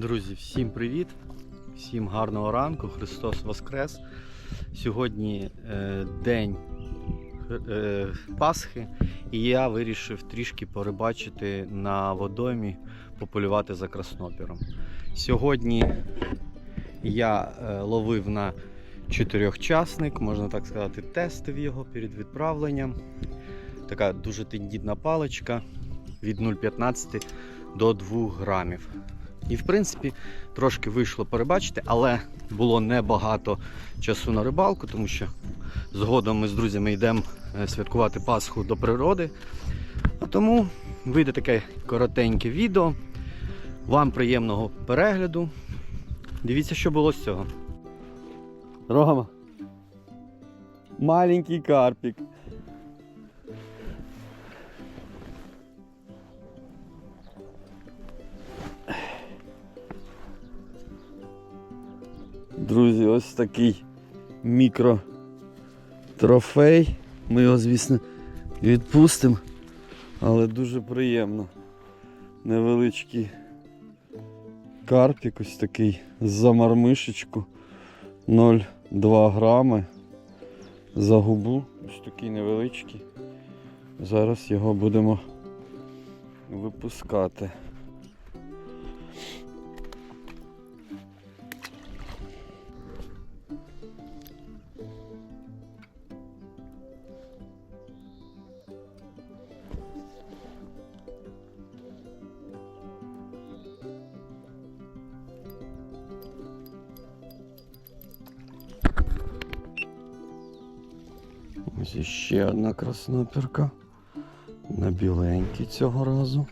Друзі, всім привіт! Всім гарного ранку, Христос Воскрес. Сьогодні е, день е, Пасхи, і я вирішив трішки порибачити на водоймі, пополювати за краснопіром. Сьогодні я е, ловив на чотирьохчасник, можна так сказати, тестив його перед відправленням. Така дуже тендітна паличка від 0,15 до 2 грамів. І в принципі трошки вийшло перебачити, але було небагато часу на рибалку, тому що згодом ми з друзями йдемо е, святкувати Пасху до природи. А тому вийде таке коротеньке відео. Вам приємного перегляду. Дивіться, що було з цього. Рома. Маленький карпік. Друзі, ось такий мікротрофей. Ми його, звісно, відпустимо, але дуже приємно. Невеличкий карпік, ось такий за мармишечку 0,2 грами за губу. Ось такий невеличкий. Зараз його будемо випускати. Ось іще одна красноперка. На біленькі цього разу.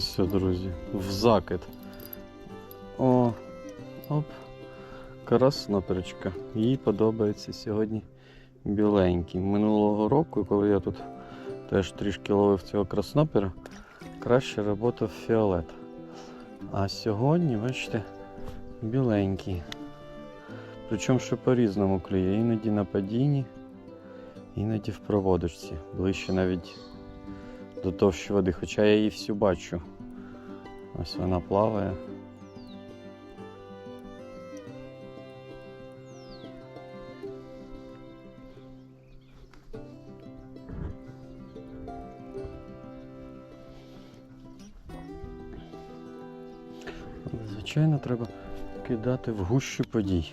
Все, друзі, в закид. О, оп. Красноперечка. Їй подобається сьогодні біленький. Минулого року, коли я тут теж трішки ловив цього краснопера, краще роботав фіолет. А сьогодні, бачите, біленький. Причому що по-різному клює. Іноді на падінні, іноді в проводочці. Ближче навіть до товщі води, хоча я її всю бачу. Ось вона плаває. Звичайно, треба кидати в гущу подій.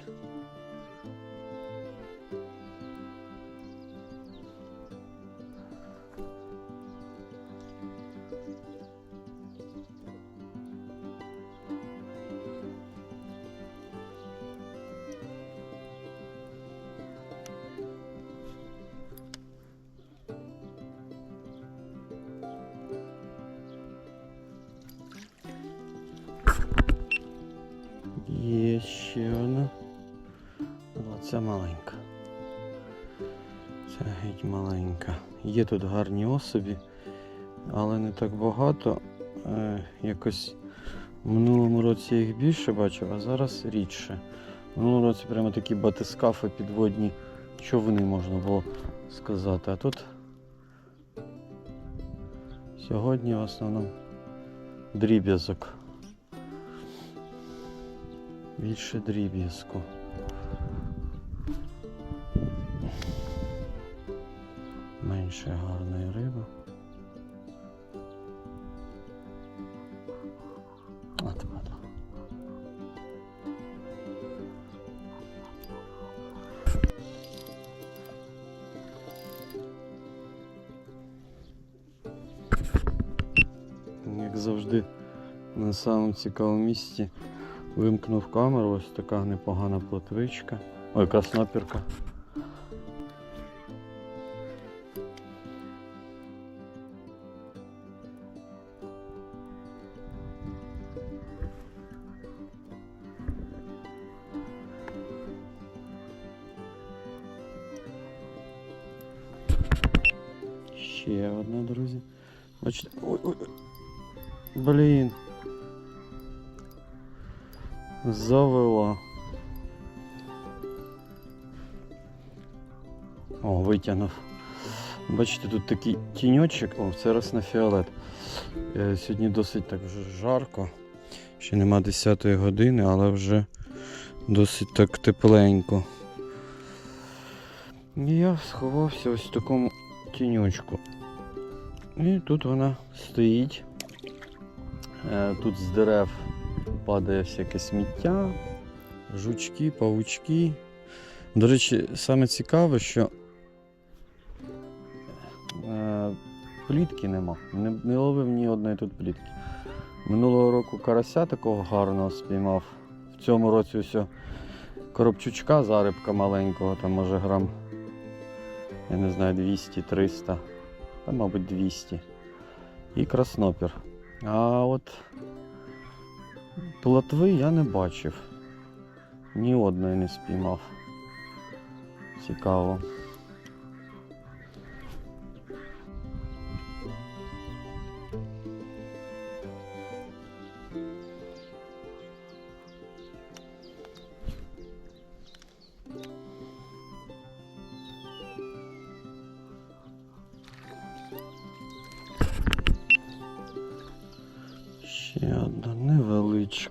Ця маленька. Це геть маленька. Є тут гарні особі, але не так багато. Е, якось в минулому році я їх більше бачив, а зараз рідше. В минулому році прямо такі батискафи підводні човни можна було сказати. А тут сьогодні в основному дріб'язок. Більше дріб'язку. Менше гарної риби. От. Як завжди, на самому цікавому місці Вимкнув камеру, ось така непогана плотвичка. Ой, краснопірка. Ще одна, друзі. Бачите. Ой, ой. ой. Блін. Завела. О, витягнув. Бачите, тут такий тіньочок, о, це раз на фіолет. Е, Сьогодні досить так вже жарко. Ще нема 10 години, але вже досить так тепленько. І я сховався ось в такому тіньочку. І тут вона стоїть. Е, Тут з дерев падає всяке сміття, жучки, павучки. До речі, саме цікаве, що е, плітки нема. Не, не ловив ні одної тут плітки. Минулого року карася такого гарного спіймав. В цьому році ось коробчучка, зарибка маленького, там може грам, я не знаю, 200-300, та мабуть 200. І краснопір. А от плотви я не бачив. Ні одної не спіймав. Цікаво.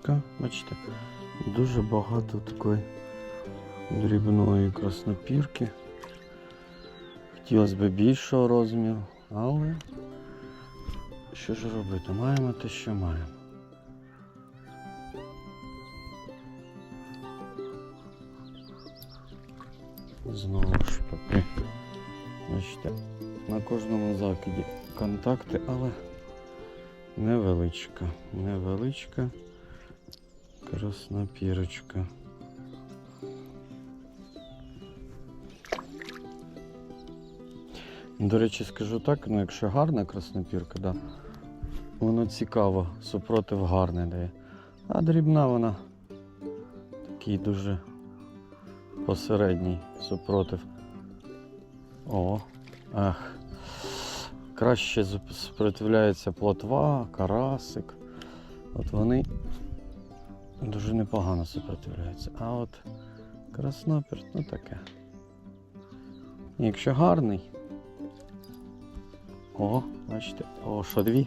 Невеличка. Бачите, дуже багато такої дрібної краснопірки. Хотілося б більшого розміру, але що ж робити? Маємо те, що маємо. Знову ж таки, бачите, на кожному закиді контакти, але невеличка, невеличка краснопірочка. До речі, скажу так, ну якщо гарна краснопірка, да, воно цікаво, супротив гарний дає. А дрібна вона такий дуже посередній супротив. О, ах. Краще спротивляється плотва, карасик. От вони дуже непогано сопротивляються. А от краснопір, ну таке. Якщо гарний. О, бачите, о, що дві?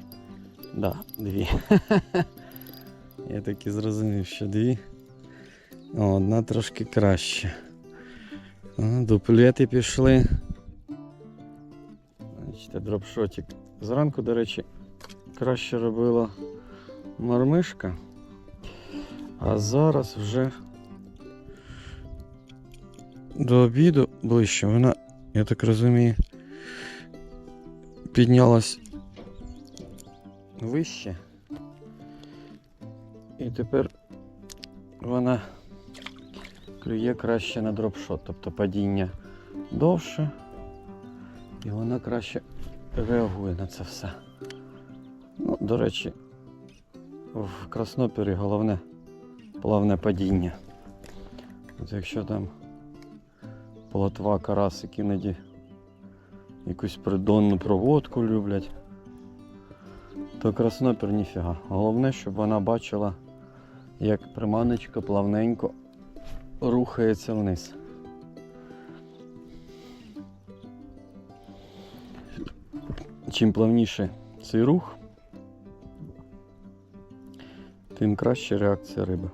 Да, дві. Я так і зрозумів, що дві. О, одна трошки краще. Дуплети пішли. Бачите, дропшотик. Зранку, до речі, краще робила мармишка. А зараз вже до обіду ближче. Вона, я так розумію, піднялась вище. І тепер вона клює краще на дропшот, тобто падіння довше. І вона краще реагує на це все. Ну, до речі, в краснопірі головне плавне падіння. От якщо там плотва, карасик іноді якусь придонну проводку люблять, то краснопір ніфіга. Головне, щоб вона бачила, як приманочка плавненько рухається вниз. Чим плавніше цей рух, тим краще реакція риби.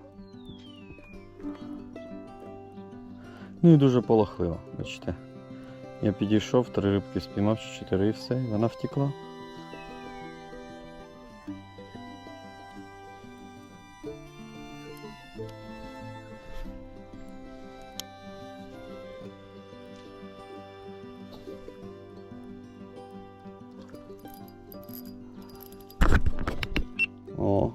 Ну і дуже полохливо, бачите. Я підійшов, три рибки спіймав, чи чотири і все, і вона втекла. О.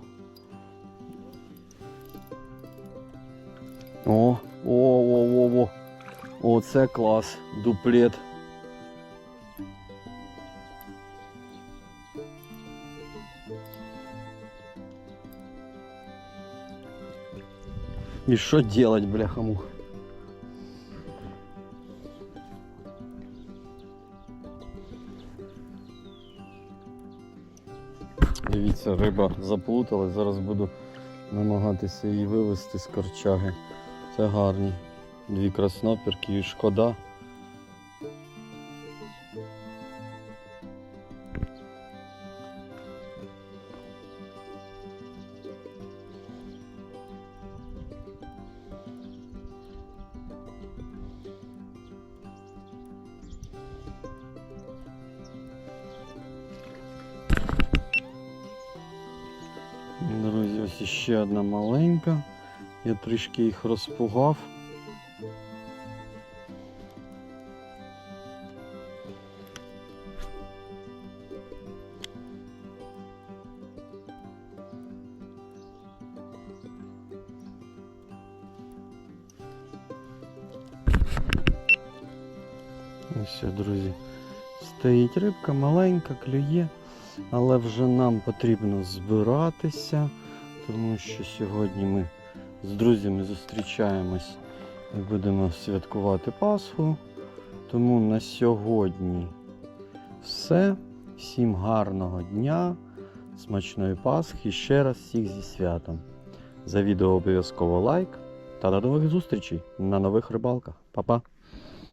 О, о, о, о, о. Оце клас. Дуплет. И что делать, бляха-муха? ця риба заплуталась. Зараз буду намагатися її вивести з корчаги. Це гарні. Дві краснопірки і шкода. Друзі, ось іще одна маленька. Я трішки їх розпугав. Все, друзі. Стоїть рибка маленька, клює, але вже нам потрібно збиратися, тому що сьогодні ми з друзями зустрічаємось і будемо святкувати Пасху. Тому на сьогодні все. Всім гарного дня, смачної Пасхи ще раз всіх зі святом. За відео обов'язково лайк та до нових зустрічей на нових рибалках. Па-па!